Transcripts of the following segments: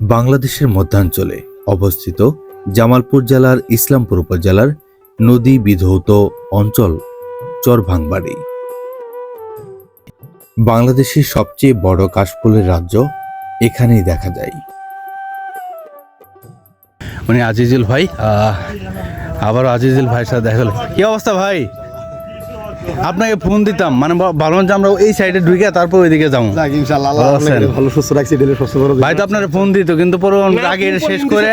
বাংলাদেশের মধ্যাঞ্চলে অবস্থিত জামালপুর জেলার ইসলামপুর উপজেলার নদী বিধৌত অঞ্চল চরভাংবাড়ি। বাংলাদেশের সবচেয়ে বড় কাশফুলের রাজ্য এখানেই দেখা যায়। উনি আজিজুল ভাই আহ, আবারও আজিজুল ভাইয়ের সাথে দেখা কি অবস্থা ভাই? আপনাকে ফোন দিতাম। মানে ভাবলাম যে আমরা এই সাইডে ঢুকে তারপর ওইদিকে যাব। ভালো? ভালো সুস্থ রাখছি সুস্থ করে ভাই তো আপনার ফোন দিত কিন্তু পরে আগে শেষ করে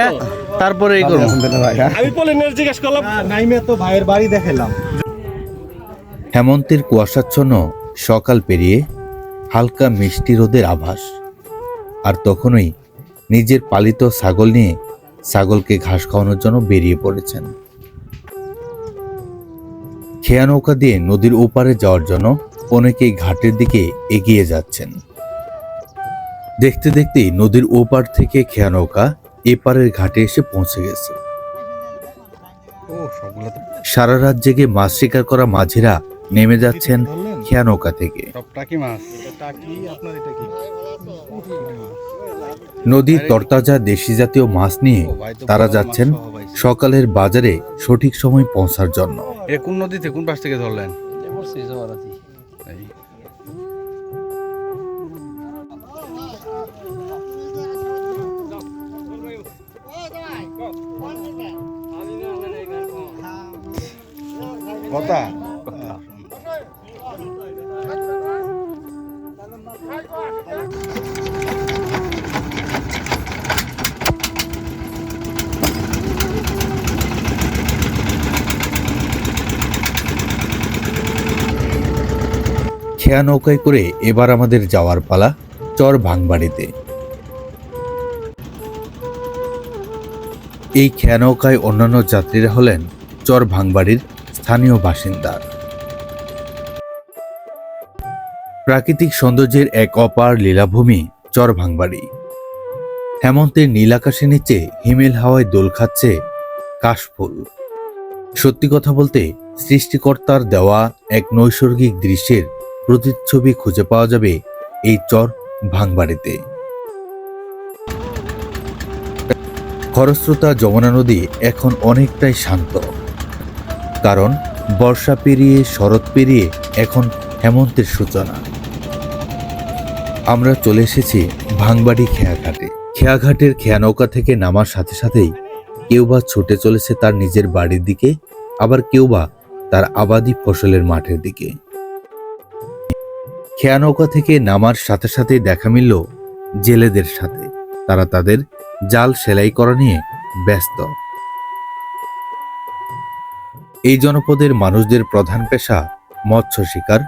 তারপরে এই করব। হ্যাঁ? আমি পলিনের জিজ্ঞেস করলাম। নাইমে তো ভাইয়ের বাড়ি দেখাইলাম। হেমন্তের কুয়াশাচ্ছন্ন সকাল পেরিয়ে হালকা মিষ্টি রোদের আভাস আর তখনই নিজের পালিত ছাগল নিয়ে ছাগলকে ঘাস খাওয়ানোর জন্য বেরিয়ে পড়েছেন। খেয়া নৌকা দিয়ে নদীর ওপারে যাওয়ার জন্য অনেকেই ঘাটের দিকে এগিয়ে যাচ্ছেন। দেখতে দেখতেই নদীর ওপার থেকে খেয়া নৌকা এপারের ঘাটে এসে পৌঁছে গেছে। সারা রাত জেগে মাছ শিকার করা মাঝিরা নেমে যাচ্ছেন খেয়া নৌকা থেকে। নদীর তরতাজা দেশি জাতীয় মাছ নিয়ে তারা যাচ্ছেন সকালের বাজারে সঠিক সময় পৌঁছার জন্য। এটা কোন নদীতে? কোন পাশ থেকে ধরলেন। কথা? খেয়া নৌকায় করে এবার আমাদের যাওয়ার পালা চর ভাঙবাড়িতে। এই খেয়া নৌকায় অন্যান্য যাত্রীরা হলেন চর ভাঙবাড়ির স্থানীয় বাসিন্দা। প্রাকৃতিক সৌন্দর্যের এক অপার লীলাভূমি চর ভাঙবাড়ি। হেমন্তের নীল আকাশের নিচে হিমেল হাওয়ায় দোল খাচ্ছে কাশফুল। সত্যি কথা বলতে সৃষ্টিকর্তার দেওয়া এক নৈসর্গিক দৃশ্যের প্রতিচ্ছবি খুঁজে পাওয়া যাবে এই চর ভাঙবাড়িতে। খরস্রোতা যমুনা নদী এখন অনেকটাই শান্ত। কারণ বর্ষা পেরিয়ে, শরৎ পেরিয়ে এখন হেমন্তের সূচনা। আমরা চলে এসেছি ভাঙবাড়ি খেয়াঘাটে। খেয়াঘাটের খেয়া নৌকা থেকে নামার সাথে সাথেই কেউ বা ছুটে চলেছে তার নিজের বাড়ির দিকে, আবার কেউ বা তার আবাদি ফসলের মাঠের দিকে। খেয়া নৌকা থেকে নামার সাথে সাথেই দেখা মিলল জেলেদের সাথে। তারা তাদের জাল সেলাই করা নিয়ে ব্যস্ত। এই জনপদের মানুষদের প্রধান পেশা মৎস্য শিকার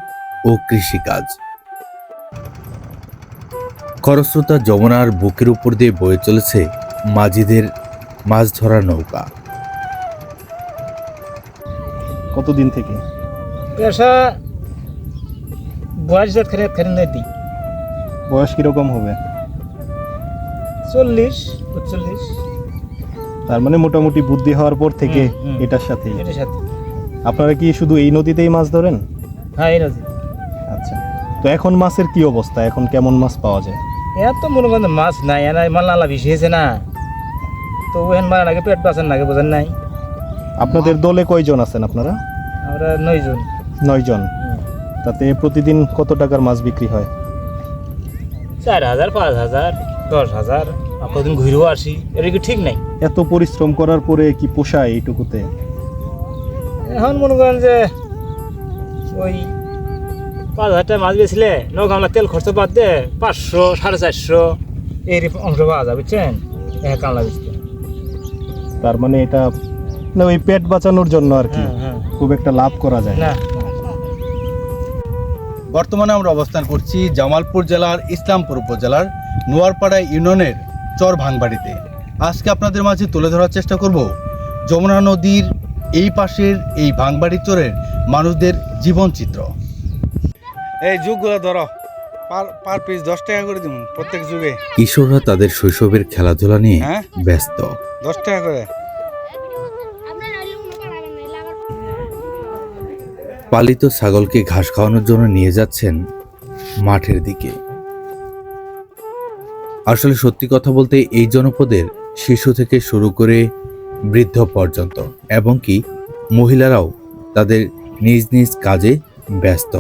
ও কৃষিকাজ খরস্রোতা যমুনার বুকের উপর দিয়ে বয়ে চলেছে মাঝিদের মাছ ধরার নৌকা। কতদিন থেকে? পেশা বয়স যাত খেলে খেলে দিই। বয়স কীরকম হবে? চল্লিশ পঁচল্লিশ তার মানে মোটামুটি বুদ্ধি হওয়ার পর থেকে। এটার সাথে। এটার সাথে। আপনারা কি শুধু এই নদীতেই মাছ ধরেন? হ্যাঁ এই নদী আচ্ছা। তো এখন মাছের কি অবস্থা? এখন কেমন মাছ পাওয়া যায়? এত মনে করেন মাছ নাই এনা মাল নালা হয়েছে না। তো ওহেন মারা লাগে পেট বাঁচার লাগে বোঝেন নাই। আপনাদের দলে কয়জন আছেন আপনারা? আমরা নয়জন। নয় জন তাতে প্রতিদিন কত টাকার মাছ বিক্রি হয়? চার হাজার পাঁচ হাজার দশ হাজার কদিন ঘুরেও আসি এটা কি ঠিক নাই? এত পরিশ্রম করার পরে কি পোষায় এইটুকুতে? এখন মনে করেন যে ওই পাঁচ হাজার টাকা মাছ বেছিলে আমরা তেল খরচ বাদ দে পাঁচশো সাড়ে চারশো এই অংশ পাওয়া যায় বুঝছেন? এক কামলা বেচতে। তার মানে এটা না ওই পেট বাঁচানোর জন্য আর কি? হ্যাঁ হ্যাঁ। খুব একটা লাভ করা যায় না। বর্তমানে আমরা অবস্থান করছি জামালপুর জেলার ইসলামপুর উপজেলার নোয়ারপাড়া ইউনিয়নের চর ভাঙবাড়িতে আজকে আপনাদের মাঝে তুলে ধরার চেষ্টা করব যমুনা নদীর এই পাশের এই ভাঙবাড়ি চরের মানুষদের জীবনচিত্র এই যুগগুলো ধরো পার পার পিস দশ টাকা করে দিব প্রত্যেক যুগে। কিশোররা তাদের শৈশবের খেলাধুলা নিয়ে হ্যাঁ? ব্যস্ত। দশ টাকা করে। পালিত ছাগলকে ঘাস খাওয়ানোর জন্য নিয়ে যাচ্ছেন মাঠের দিকে। আসলে সত্যি কথা বলতে এই জনপদের শিশু থেকে শুরু করে বৃদ্ধ পর্যন্ত এবং কি মহিলারাও তাদের নিজ নিজ কাজে ব্যস্ত।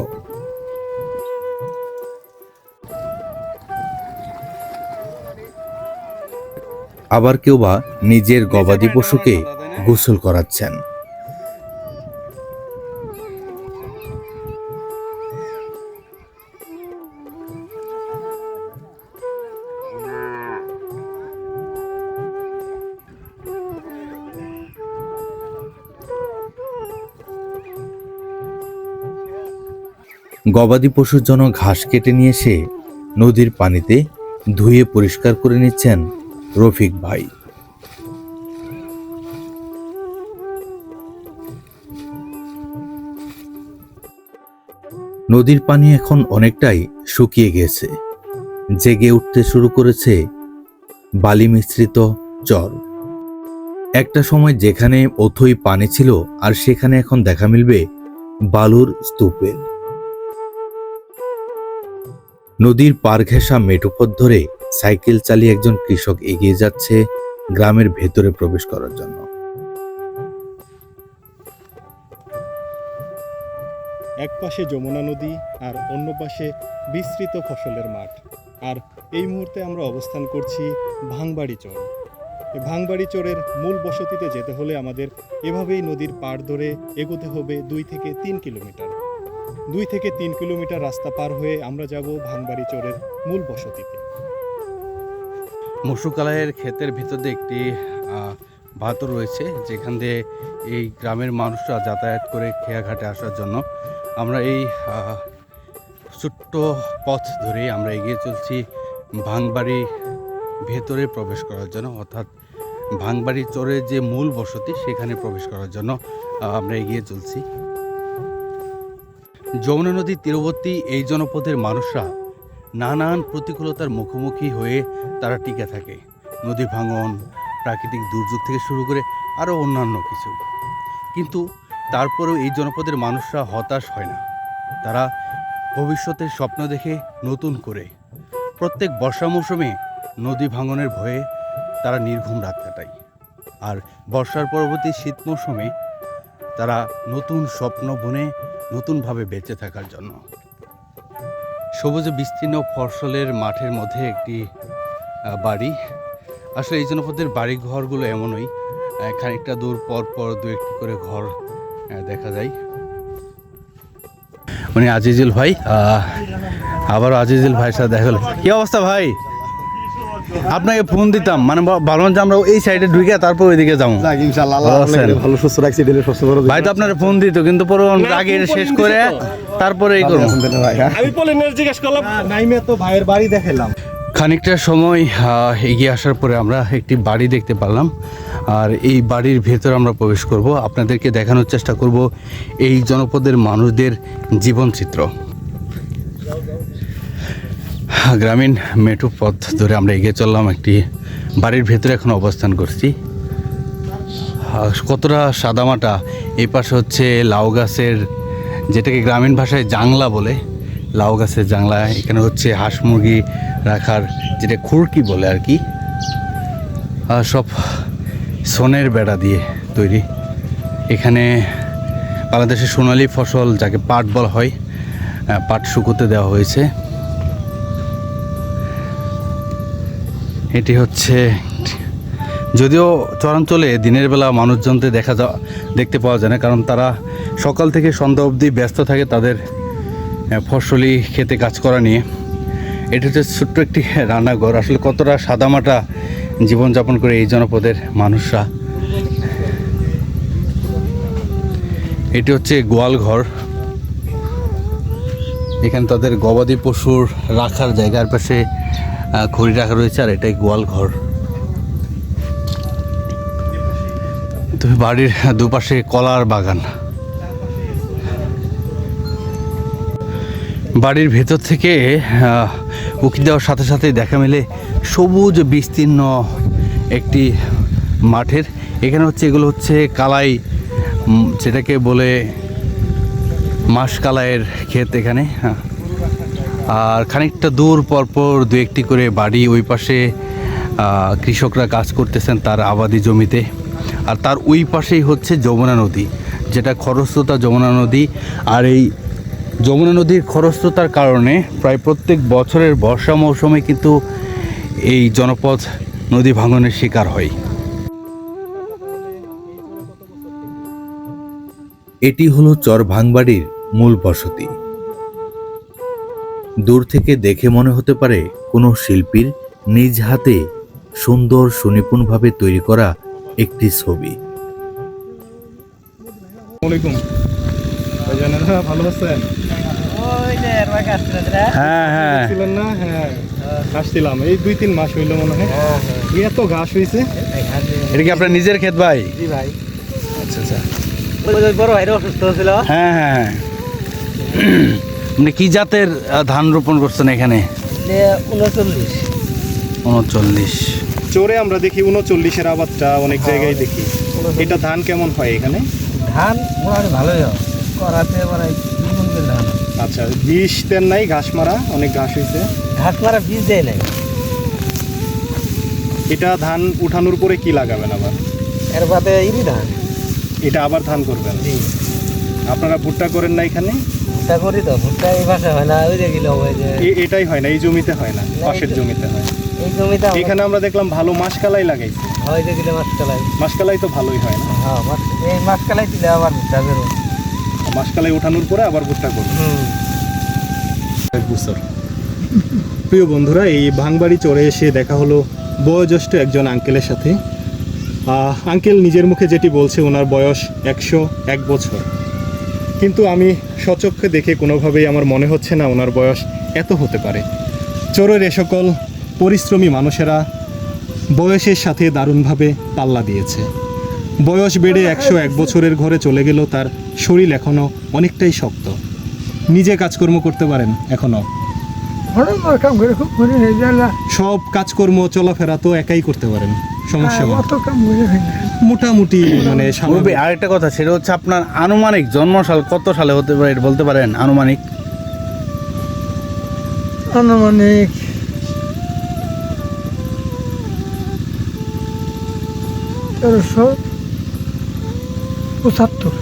আবার কেউ বা নিজের গবাদি পশুকে গোসল করাচ্ছেন। গবাদি পশুর জন্য ঘাস কেটে নিয়ে এসে নদীর পানিতে ধুয়ে পরিষ্কার করে নিচ্ছেন রফিক ভাই। নদীর পানি এখন অনেকটাই শুকিয়ে গেছে। জেগে উঠতে শুরু করেছে বালি মিশ্রিত চর একটা সময় যেখানে অথই পানি ছিল আর সেখানে এখন দেখা মিলবে বালুর স্তূপের নদীর পার ঘেঁষা মেঠোপথ ধরে সাইকেল চালিয়ে একজন কৃষক এগিয়ে যাচ্ছে গ্রামের ভেতরে প্রবেশ করার জন্য। এক পাশে যমুনা নদী আর অন্য পাশে বিস্তৃত ফসলের মাঠ। আর এই মুহূর্তে আমরা অবস্থান করছি ভাঙবাড়ি চর। এই ভাঙবাড়ি চরের মূল বসতিতে যেতে হলে আমাদের এভাবেই নদীর পাড় ধরে এগোতে হবে দুই থেকে তিন কিলোমিটার। দুই থেকে তিন কিলোমিটার রাস্তা পার হয়ে আমরা যাব ভাঙবাড়ি চরের মূল বসতিতে। মসুকালাইয়ের ক্ষেতের ভিতরে একটি বাঁধ রয়েছে, যেখান দিয়ে এই গ্রামের মানুষরা যাতায়াত করে খেয়াঘাটে আসার জন্য। আমরা এই ছোট্ট পথ ধরে আমরা এগিয়ে চলছি ভাঙবাড়ি ভেতরে প্রবেশ করার জন্য, অর্থাৎ ভাঙবাড়ি চরের যে মূল বসতি, সেখানে প্রবেশ করার জন্য আমরা এগিয়ে চলছি। যমুনা নদীর তীরবর্তী এই জনপদের মানুষরা নানান প্রতিকূলতার মুখোমুখি হয়ে তারা টিকে থাকে। নদী ভাঙন, প্রাকৃতিক দুর্যোগ থেকে শুরু করে আরও অন্যান্য কিছু। কিন্তু তারপরেও এই জনপদের মানুষরা হতাশ হয় না। তারা ভবিষ্যতের স্বপ্ন দেখে নতুন করে প্রত্যেক বর্ষা মৌসুমে নদী ভাঙনের ভয়ে তারা নির্ঘুম রাত কাটায় আর বর্ষার পরবর্তী শীত মৌসুমে তারা নতুন স্বপ্ন বুনে নতুনভাবে বেঁচে থাকার জন্য। সবুজে বিস্তীর্ণ ফসলের মাঠের মধ্যে একটি বাড়ি। আসলে এই জনপদের বাড়ি ঘরগুলো এমনই খানিকটা দূর পর পর দু একটি করে ঘর দেখা যায়। উনি আজিজুল ভাই আবারও আজিজুল ভাইয়ের সাথে দেখা হলো। কি অবস্থা ভাই? আপনাকে ফোন দিতাম। মানে ভাবলাম যে আমরা এই সাইডে ঢুকে তারপর ওইদিকে যাব। ভালো সুস্থ রাখছি দিলে সুস্থ করে ভাই তো আপনার ফোন দিত কিন্তু পরে আগে শেষ করে তারপরে এই করব। আমি পলিনের জিজ্ঞেস করলাম। নাইমে তো ভাইয়ের বাড়ি দেখালাম খানিকটা সময় আহ, এগিয়ে আসার পরে আমরা একটি বাড়ি দেখতে পারলাম। আর এই বাড়ির ভেতর আমরা প্রবেশ করব। আপনাদেরকে দেখানোর চেষ্টা করব এই জনপদের মানুষদের জীবনচিত্র। গ্রামীণ মেঠো পথ ধরে আমরা এগিয়ে চললাম, একটি বাড়ির ভেতরে এখন অবস্থান করছি। কতটা সাদামাটা, এই পাশে হচ্ছে লাউ গাছের, যেটাকে গ্রামীণ ভাষায় জাংলা বলে। লাউ গাছের জাংলা, এখানে হচ্ছে হাঁস মুরগি রাখার যেটা খুরকি বলে আর কি। সব সোনের বেড়া দিয়ে তৈরি। এখানে বাংলাদেশের সোনালী ফসল যাকে পাট বলা হয় পাট শুকোতে দেওয়া হয়েছে। এটি হচ্ছে যদিও চরাঞ্চলে দিনের বেলা মানুষজনদের দেখা যা দেখতে পাওয়া যায় না, কারণ তারা সকাল থেকে সন্ধ্যা অবধি ব্যস্ত থাকে তাদের ফসলি খেতে কাজ করা নিয়ে। এটি হচ্ছে ছোট্ট একটি রান্নাঘর। আসলে কতটা সাদামাটা জীবনযাপন করে এই জনপদের মানুষরা। এটি হচ্ছে গোয়াল ঘর। এখানে তাদের গবাদি পশুর রাখার জায়গার পাশে খড়ি রাখা রয়েছে আর এটাই গোয়াল ঘর। তো বাড়ির দুপাশে কলার বাগান। বাড়ির ভেতর থেকে উকি দেওয়ার সাথে সাথে দেখা মেলে সবুজ বিস্তীর্ণ একটি মাঠের। এখানে হচ্ছে, এগুলো হচ্ছে কালাই যেটাকে বলে মাস কালাইয়ের ক্ষেত এখানে। হ্যাঁ। আর খানিকটা দূর পরপর দু একটি করে বাড়ি ওই পাশে কৃষকরা কাজ করতেছেন তার আবাদি জমিতে। আর তার ওই পাশেই হচ্ছে যমুনা নদী, যেটা খরস্রোতা যমুনা নদী। আর এই যমুনা নদীর খরস্রোতার কারণে প্রায় প্রত্যেক বছরের বর্ষা মৌসুমে কিন্তু এই জনপদ নদী ভাঙনের শিকার হয়। এটি হলো চর ভাঙবাড়ির মূল বসতি। দূর থেকে দেখে মনে হতে পারে কোনো শিল্পীর নিজ হাতে সুন্দর সুনিপুণভাবে তৈরি করা একটি ছবি। ভালো আছেন? হ্যাঁ হ্যাঁ। ছিলেন না? হ্যাঁ। আসছিলাম। এই দুই তিন মাস হইল মনে হয়। এত ঘাস হয়েছে এটা কি আপনার নিজের ক্ষেত ভাই? জি ভাই। আচ্ছা আচ্ছা। বড় ভাইরা অসুস্থ ছিল হ্যাঁ হ্যাঁ। হ্যাঁ মানে কি জাতের ধান রোপণ করছেন এখানে? উনচল্লিশ। উনচল্লিশ। চোরে আমরা দেখি উনচল্লিশের আবাদটা অনেক জায়গায় দেখি। এটা ধান কেমন হয় এখানে? ধান মোটামুটি ভালোই হয়। করাতে মানে আচ্ছা বিষ দেন নাই ঘাস মারা অনেক ঘাস হয়েছে ঘাস মারা বীজ দেয় নাই। এটা ধান উঠানোর পরে কি লাগাবেন আবার? এর বাদে ইরি ধান। এটা আবার ধান করবেন? আপনারা ভুট্টা করেন না এখানে? ভুট্টা করি তো ভুট্টা এই ভাষা হয় না ওই হবে যে এটাই হয় না এই জমিতে হয় না পাশের জমিতে হয়। এই জমিতে এখানে আমরা দেখলাম ভালো মাসকালাই লাগাইছে। হয় যে গেলে মাছ কালাই মাসকালাই তো ভালোই হয় না। হ্যাঁ এই মাছ কালাই দিলে আবার ভুট্টা বেরো। মাসকালাই উঠানোর পরে আবার ভুট্টা করবে হুম। এক বছর প্রিয় বন্ধুরা এই ভাঙবাড়ি চড়ে এসে দেখা হলো বয়োজ্যেষ্ঠ একজন আঙ্কেলের সাথে। আঙ্কেল নিজের মুখে যেটি বলছে ওনার বয়স একশো এক বছর। কিন্তু আমি সচক্ষে দেখে কোনোভাবেই আমার মনে হচ্ছে না ওনার বয়স এত হতে পারে। চোরের এ সকল পরিশ্রমী মানুষেরা বয়সের সাথে দারুণভাবে পাল্লা দিয়েছে। বয়স বেড়ে একশো এক বছরের ঘরে চলে গেল তার শরীর এখনও অনেকটাই শক্ত। নিজে কাজকর্ম করতে পারেন এখনও সব কাজকর্ম চলাফেরা তো একাই করতে পারেন। সমস্যা অত কাম হয় না। মোটামুটি মানে মুরব্বী স্বাভাবিক। আরেকটা কথা সেটা হচ্ছে আপনার আনুমানিক জন্মসাল কত সালে হতে পারে এটা বলতে পারেন আনুমানিক? আনুমানিক তেরোশো পঁচাত্তর।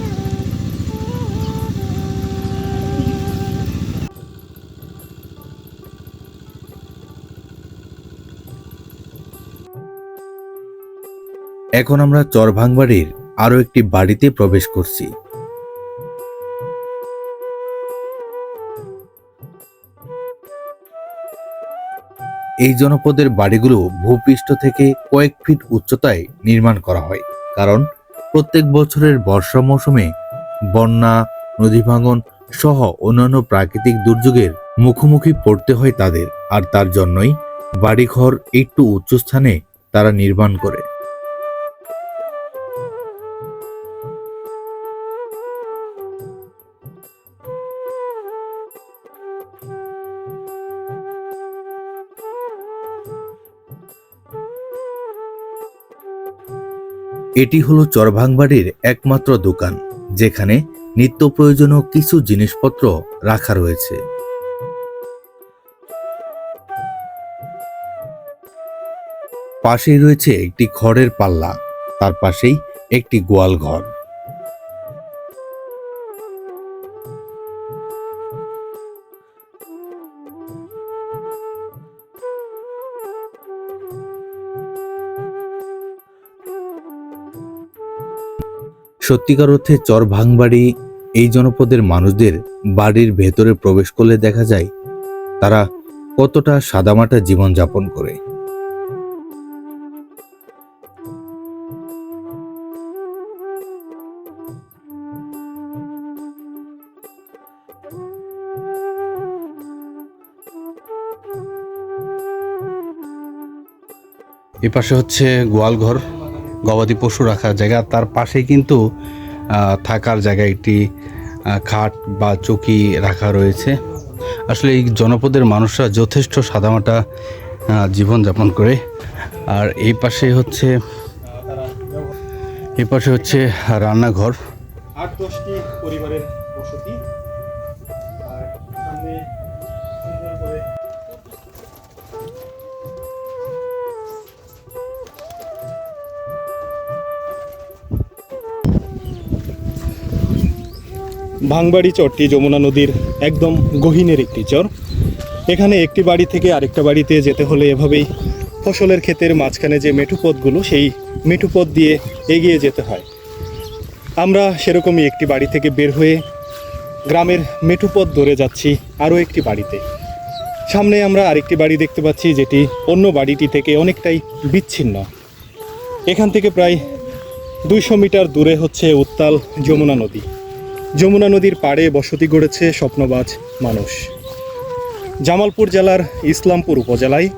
এখন আমরা চরভাঙবাড়ির আরও একটি বাড়িতে প্রবেশ করছি। এই জনপদের বাড়িগুলো ভূপৃষ্ঠ থেকে কয়েক ফিট উচ্চতায় নির্মাণ করা হয়, কারণ প্রত্যেক বছরের বর্ষা মৌসুমে বন্যা, নদী ভাঙন সহ অন্যান্য প্রাকৃতিক দুর্যোগের মুখোমুখি পড়তে হয় তাদের, আর তার জন্যই বাড়িঘর একটু উচ্চ স্থানে তারা নির্মাণ করে। এটি হলো চরভাংবাড়ির একমাত্র দোকান, যেখানে নিত্য প্রয়োজনীয় কিছু জিনিসপত্র রাখা রয়েছে। পাশেই রয়েছে একটি খড়ের পাল্লা, তার পাশেই একটি গোয়াল ঘর। সত্যিকার অর্থে চর ভাঙবাড়ি এই জনপদের মানুষদের বাড়ির ভেতরে প্রবেশ করলে দেখা যায় তারা কতটা সাদামাটা জীবন যাপন করে। এ পাশে হচ্ছে গোয়ালঘর। গবাদি পশু রাখার জায়গা। তার পাশে কিন্তু থাকার জায়গা একটি খাট বা চকি রাখা রয়েছে। আসলে এই জনপদের মানুষরা যথেষ্ট সাদামাটা জীবনযাপন করে। আর এই পাশে হচ্ছে, এই পাশে হচ্ছে রান্নাঘর। আট দশটি পরিবারের ভাঙবাড়ি চরটি যমুনা নদীর একদম গহীনের একটি চর। এখানে একটি বাড়ি থেকে আরেকটা বাড়িতে যেতে হলে এভাবেই ফসলের ক্ষেতের মাঝখানে যে মেঠু পথগুলো, সেই মেঠু পথ দিয়ে এগিয়ে যেতে হয়। আমরা সেরকমই একটি বাড়ি থেকে বের হয়ে গ্রামের মেঠুপথ ধরে যাচ্ছি আরও একটি বাড়িতে। সামনে আমরা আরেকটি বাড়ি দেখতে পাচ্ছি, যেটি অন্য বাড়িটি থেকে অনেকটাই বিচ্ছিন্ন। এখান থেকে প্রায় দুইশো মিটার দূরে হচ্ছে উত্তাল যমুনা নদী। যমুনা নদীর পাড়ে বসতি গড়েছে স্বপ্নবাজ মানুষ। জামালপুর জেলার ইসলামপুর উপজেলায়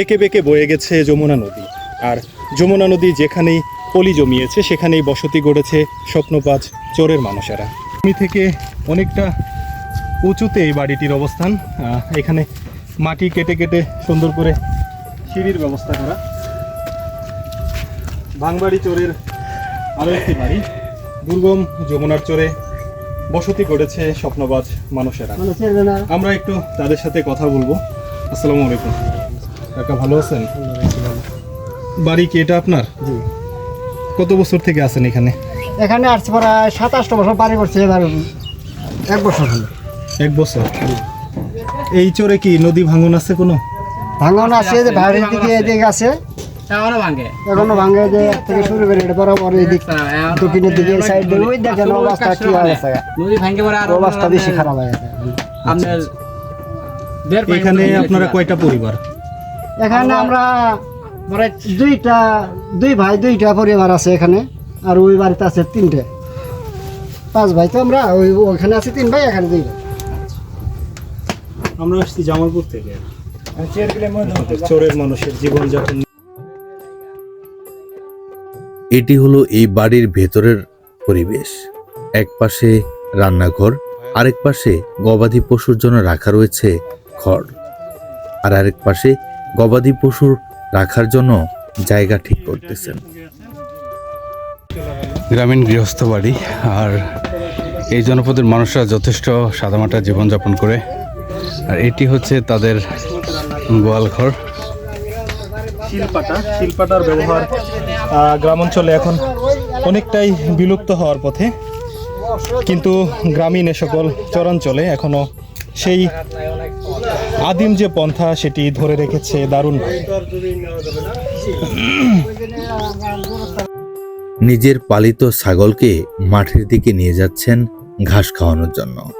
একে বেঁকে বয়ে গেছে যমুনা নদী। আর যমুনা নদী যেখানেই পলি জমিয়েছে, সেখানেই বসতি গড়েছে স্বপ্নবাজ চোরের মানুষেরা। ভূমি থেকে অনেকটা উঁচুতে এই বাড়িটির অবস্থান। এখানে মাটি কেটে কেটে সুন্দর করে সিঁড়ির ব্যবস্থা করা। ভাঙবাড়ি চোরের আরও একটি বাড়ি। দুর্গম যমুনার চরে বসতি গড়েছে স্বপ্নবাজ মানুষেরা। আমরা একটু তাদের সাথে কথা বলব। আসসালামু আলাইকুম। কাকা ভালো আছেন? বাড়ি কি এটা আপনার? কত বছর থেকে আছেন এখানে? এখানে আসছে প্রায় সাতাশটা বছর বাড়ি করছে এবার এক বছর হলো। এক বছর? এই চরে কি নদী ভাঙন আছে কোনো? ভাঙন আছে যে বাইরের দিকে এদিকে আছে। এখনও ভাঙে। এখনও ভাঙে যে থেকে শুরু করে এটা বরাবর এদিক দক্ষিণের দিকে সাইড দিয়ে ওই দেখেন অবস্থা কি হয়ে গেছে নদী ভাঙে পরে আর অবস্থা বেশি খারাপ হয়ে গেছে। আপনার এখানে আপনারা কয়টা পরিবার? এখানে আমরা দুইটা দুই ভাই দুইটা পরিবার আছে এখানে আর ওই বাড়িতে আছে তিনটে। পাঁচ ভাই তো আমরা ওই ওইখানে আছে তিন ভাই এখানে দুই ভাই। আমরা আসছি জামালপুর থেকে। চোরের মানুষের জীবনযাপন এটি হলো এই বাড়ির ভেতরের পরিবেশ। এক পাশে রান্নাঘর আরেক পাশে গবাদি পশুর জন্য রাখা রয়েছে খড় আর আরেক পাশে গবাদি পশুর রাখার জন্য জায়গা ঠিক করতেছেন। গ্রামীণ গৃহস্থ বাড়ি আর এই জনপদের মানুষরা যথেষ্ট সাদামাটা জীবনযাপন করে। আর এটি হচ্ছে তাদের গোয়ালঘর। শিলপাটা শিলপাটার ব্যবহার আহ, গ্রাম অঞ্চলে এখন অনেকটাই বিলুপ্ত হওয়ার পথে। কিন্তু গ্রামীণ এ সকল চরাঞ্চলে এখনও সেই আদিম যে পন্থা সেটি ধরে রেখেছে দারুণ। নিজের পালিত ছাগলকে মাঠের দিকে নিয়ে যাচ্ছেন ঘাস খাওয়ানোর জন্য।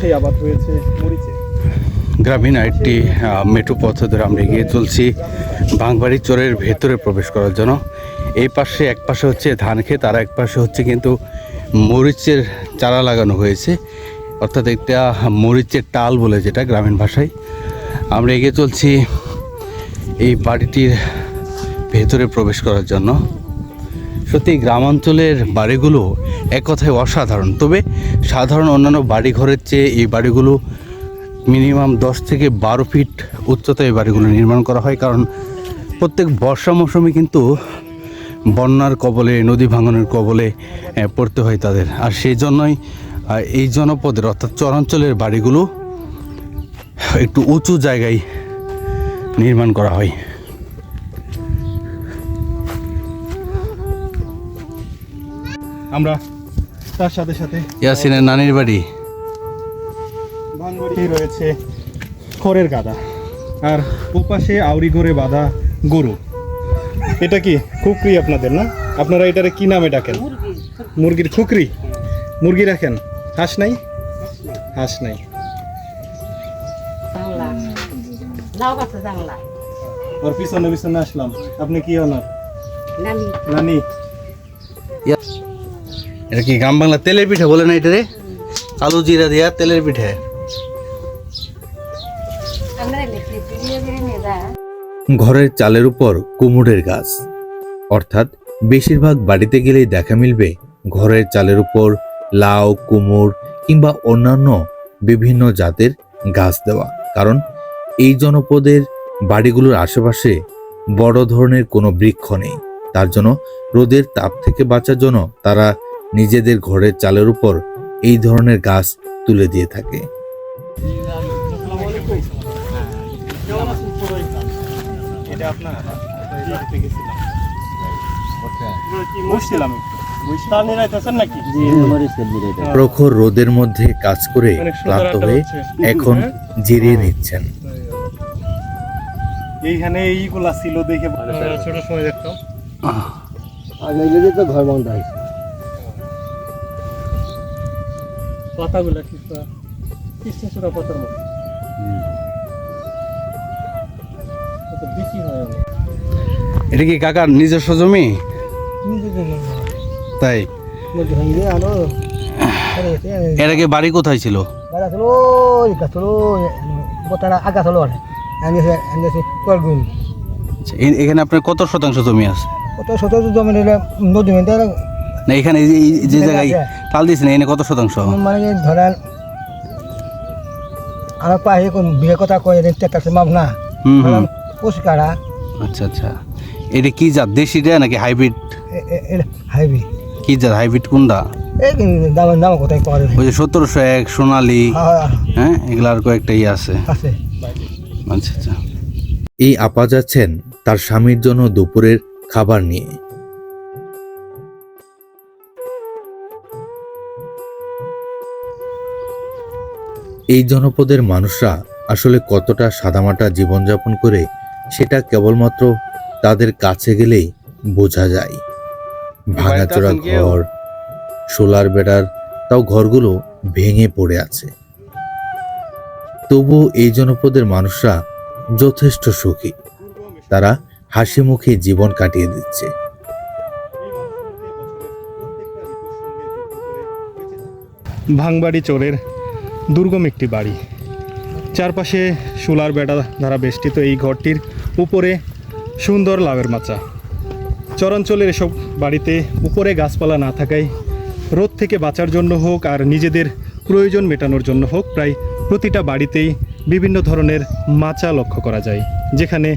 সেই আবাদ হয়েছে মরিচে। গ্রামীণ আরেকটি মেঠো পথ ধরে আমরা এগিয়ে চলছি। বাংবাড়ি চরের ভেতরে প্রবেশ করার জন্য। এই পাশে এক পাশে হচ্ছে ধান ক্ষেত, আর এক পাশে হচ্ছে কিন্তু মরিচের চারা লাগানো হয়েছে। অর্থাৎ একটা মরিচের টাল বলে যেটা গ্রামীণ ভাষায়। আমরা এগিয়ে চলছি এই বাড়িটির ভেতরে প্রবেশ করার জন্য। সত্যি গ্রামাঞ্চলের বাড়িগুলো এক কথায় অসাধারণ। তবে সাধারণ অন্যান্য বাড়িঘরের চেয়ে এই বাড়িগুলো মিনিমাম দশ থেকে বারো ফিট উচ্চতায় এই বাড়িগুলো নির্মাণ করা হয়, কারণ প্রত্যেক বর্ষা মৌসুমে কিন্তু বন্যার কবলে, নদী ভাঙনের কবলে পড়তে হয় তাদের। আর সেই জন্যই এই জনপদের, অর্থাৎ চরাঞ্চলের বাড়িগুলো একটু উঁচু জায়গায় নির্মাণ করা হয়। আমরা তার সাথে সাথে ইয়াসিনের নানির বাড়ি। ভাঙ্গরটি রয়েছে খড়ের গাদা। আর ওপাশে আউরি ঘরে বাঁধা গরু। এটা কি খুকরি আপনাদের না? আপনারা এটারে কি নামে ডাকেন? মুরগির খুকরি? মুরগি রাখেন। হাঁস নাই? হাঁস নাই। ওর পিছনে পিছনে আসলাম। আপনি কি ওনার? নানি। নানি। এটা কি গ্রাম বাংলা তেলের পিঠে বলে না এটা রে আলু জিরা দিয়া তেলের পিঠে। ঘরের চালের উপর কুমড়ের গাছ। অর্থাৎ বেশিরভাগ বাড়িতে গেলেই দেখা মিলবে ঘরের চালের উপর লাউ কুমড় কিংবা অন্যান্য বিভিন্ন জাতের গাছ দেওয়া। কারণ এই জনপদের বাড়িগুলোর আশেপাশে বড় ধরনের কোনো বৃক্ষ নেই। তার জন্য রোদের তাপ থেকে বাঁচার জন্য তারা নিজেদের ঘরের চালের উপর এই ধরনের গাছ তুলে দিয়ে থাকে। বসছিলাম। নিরাইতেছেন নাকি? প্রখর রোদের মধ্যে কাজ করে ক্লান্ত হয়ে এখন জিরিয়ে নিচ্ছেন। এইখানে এইগুলা ছিল দেখে ছোট সময় দেখতাম। আগে গেলে তো ঘর বন্ধ হয়েছে। পাতাগুলা কি কৃষ্ণ পাতার মতো? হয়। এটা কি কাকার নিজস্ব জমি? তাই? এর আগে বাড়ি কোথায় ছিল? আচ্ছা, এখানে আপনার কত শতাংশ জমি আছে? না এখানে এই যে- এই যে জায়গায় তাল দিয়েছেন এখানে কত শতাংশ? মানে ধরেন আমার কোন বিয়ে কথা কয়ে তেতাছে মাপ না। হুম হুম। পুষ্কারা আচ্ছা আচ্ছা। এটা কি জাত? দেশি রে নাকি হাইব্রিড? হাইবি কি জাত হাইব্রিড কোনটা? এই দামের নাম কোথায় করে ওই যে সতেরোশো এক সোনালি হ্যাঁ এগুলার কয়েকটা ইয়ে আছে। আছে। আচ্ছা আচ্ছা। এই আপা যাচ্ছেন তার স্বামীর জন্য দুপুরের খাবার নিয়ে। এই জনপদের মানুষরা আসলে কতটা সাদামাটা জীবনযাপন করে সেটা কেবলমাত্র তাদের কাছে গেলেই বোঝা যায়। ভাঙাচোরা ঘর সোলার বেড়ার তাও ঘরগুলো ভেঙে পড়ে আছে। তবু এই জনপদের মানুষরা যথেষ্ট সুখী। তারা হাসি মুখে জীবন কাটিয়ে দিচ্ছে। ভাঙবাড়ি চোরের দুর্গম একটি বাড়ি। চারপাশে সোলার বেড়া দ্বারা বেষ্টিত এই ঘরটির উপরে সুন্দর লাভের মাচা। চরাঞ্চলের এসব বাড়িতে উপরে গাছপালা না থাকায় রোদ থেকে বাঁচার জন্য হোক আর নিজেদের প্রয়োজন মেটানোর জন্য হোক, প্রায় প্রতিটা বাড়িতেই বিভিন্ন ধরনের মাচা লক্ষ্য করা যায়, যেখানে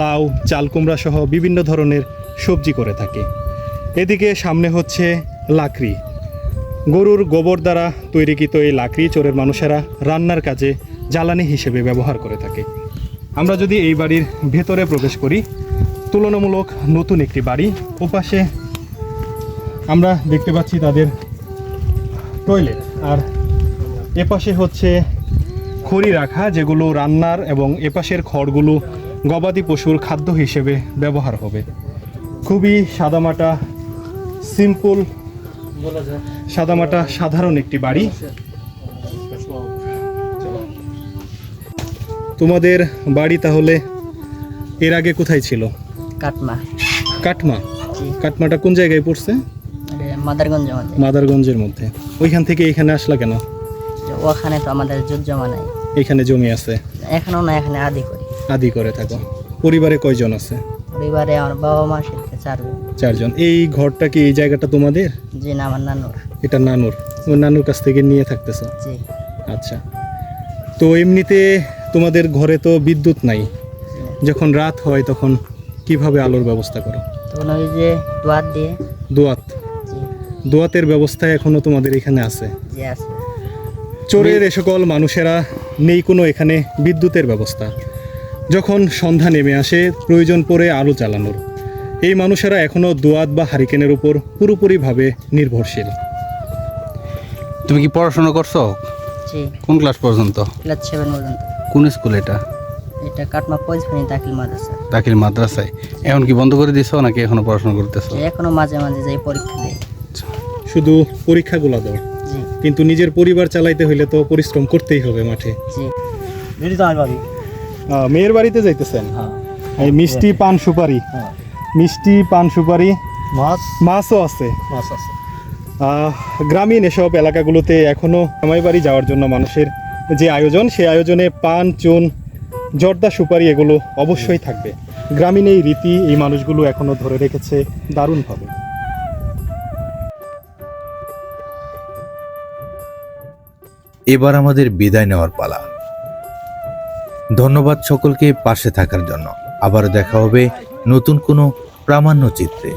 লাউ, চাল কুমড়া সহ বিভিন্ন ধরনের সবজি করে থাকে। এদিকে সামনে হচ্ছে লাকড়ি। গরুর গোবর দ্বারা তৈরিকৃত এই লাকড়ি চোরের মানুষেরা রান্নার কাজে জ্বালানি হিসেবে ব্যবহার করে থাকে। আমরা যদি এই বাড়ির ভেতরে প্রবেশ করি তুলনামূলক নতুন একটি বাড়ি। ওপাশে আমরা দেখতে পাচ্ছি তাদের টয়লেট আর এপাশে হচ্ছে খড়ি রাখা, যেগুলো রান্নার এবং এপাশের খড়গুলো গবাদি পশুর খাদ্য হিসেবে ব্যবহার হবে। খুবই সাদামাটা সিম্পল সাদামাটা সাধারণ একটি বাড়ি। তোমাদের বাড়ি তাহলে এর আগে কোথায় ছিল? কাটমা। কাটমা? কাটমাটা কোন জায়গায় পড়ছে? মাদারগঞ্জ মাদারগঞ্জের মধ্যে। ওইখান থেকে এখানে আসলা কেন? ওখানে তো আমাদের জুট জমা নাই। এখানে জমি আছে? এখনও না এখানে আদি করি। আদি করে থাকো। পরিবারে কয়জন আছে? পরিবারে আমার বাবা মা সাথে চারজন। চারজন। এই ঘরটা কি এই জায়গাটা তোমাদের? জি না আমার নানুর। এটা নানুর। ওই নানুর কাছ থেকে নিয়ে থাকতেছো? জি। আচ্ছা। তো এমনিতে তোমাদের ঘরে তো বিদ্যুৎ নাই। যখন রাত হয় তখন কীভাবে আলোর ব্যবস্থা করো? তখন ওই যে দোয়ার দিয়ে। দোয়াত? দোয়াতের ব্যবস্থা এখনও তোমাদের এখানে আছে? চোরের এ সকল মানুষেরা নেই কোনো এখানে বিদ্যুতের ব্যবস্থা। যখন সন্ধ্যা নেমে আসে প্রয়োজন পড়ে আলো চালানোর এই মানুষেরা এখনও দোয়াত বা হারিকেনের উপর পুরোপুরিভাবে নির্ভরশীল। তুমি কি পড়াশোনা করছ? জি। কোন ক্লাস পর্যন্ত? ক্লাস সেভেন পর্যন্ত। কোন স্কুল এটা? এটা কাটমা পৌঁছানি দাখিল মাদ্রাসা দাখিল মাদ্রাসায়। এখন কি বন্ধ করে দিছো নাকি এখনও পড়াশোনা করতেছো? এখনও মাঝে মাঝে যাই পরীক্ষা দেয় শুধু পরীক্ষাগুলো দাও। কিন্তু নিজের পরিবার চালাইতে হইলে তো পরিশ্রম করতেই হবে মাঠে। জি। মেয়ের বাড়িতে যাইতেছেন? এই মিষ্টি পান সুপারি। মিষ্টি পান সুপারি। মাছ? মাছও আছে। মাছ আছে। গ্রামীণ এসব এলাকাগুলোতে এখনও জামাই বাড়ি যাওয়ার জন্য মানুষের যে আয়োজন সেই আয়োজনে পান চুন জর্দা সুপারি এগুলো অবশ্যই থাকবে। গ্রামীণ এই রীতি এই মানুষগুলো এখনও ধরে রেখেছে দারুণভাবে। এবার আমাদের বিদায় নেওয়ার পালা। ধন্যবাদ সকলকে পাশে থাকার জন্য। আবার দেখা হবে নতুন কোনো প্রামাণ্য চিত্রে